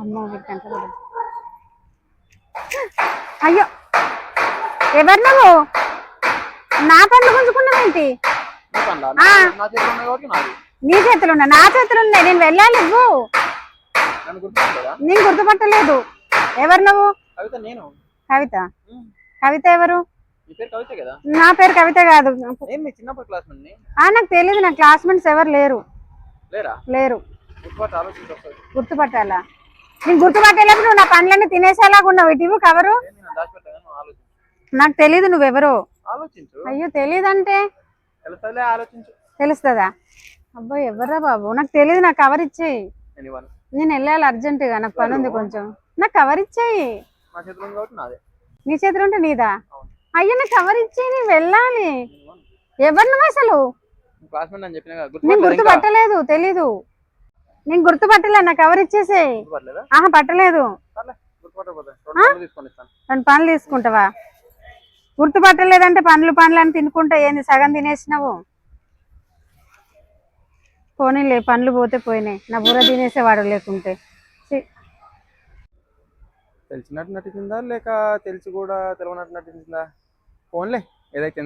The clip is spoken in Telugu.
అమ్మో. అయ్యో! ఎవరు నువ్వు? నా పండ్లు గుంజుకున్నావేంటి నీ చేతిలో నీ చేతులు ఉన్నా నా చేతులు ఉన్నాయి నేను వెళ్ళాలి గుర్తుపట్టలేదా? నేను గుర్తుపట్టలేదు. ఎవరు నువ్వు? కవిత నేను. కవిత. ఎవరు? నీ పేరు కవిత కదా? నాకు తెలియదు నా క్లాస్మేట్స్ ఎవరు లేరు? లేరా. గుర్తుపట్టాలా? నేను గుర్తుపట్టేటప్పుడు నువ్వు నా పనులన్నీ తినేసేలాగా ఉన్నావు. ఇటు కవరు. నాకు తెలియదు నువ్వెవరో. అయ్యో ఆలోచించు. తెలుస్తుందా? అబ్బో ఎవరా బాబు? నాకు తెలియదు నాకు కవర్ ఇచ్చేయి. నేను వెళ్ళాలి అర్జెంటుగా నాకు పని ఉంది కొంచెం. నాకు కవర్ ఇచ్చేయి. నా చేతిలో ఉంటే నీదా. అయ్యో నాకు కవర్ ఇచ్చేయి నేను వెళ్ళాలి. నేను ఇవ్వను. ఎవరు నువ్వు అసలు? నేను? గుర్తుపట్టలేదు తెలీదు. నేను గుర్తుపట్టలే నాకు కవర్ ఇచ్చేసేయి. ఆహా పట్టలేదు. రెండు పనులు తీసుకుంటావా? గుర్తుపట్టలేదంటే పండ్లు పండ్లు అని తినుకుంటా ఏంది? సగం తినేసినావు. పోనీలే పండ్లు పోతే పోయినాయి. నా బుర్ర తినేసేవాడు లేకుంటే. తెలిసినట్టు నటించిందా? లేక తెలిసి కూడా తెలియనట్టు నటించిందా? ఫోన్లే ఏదైతే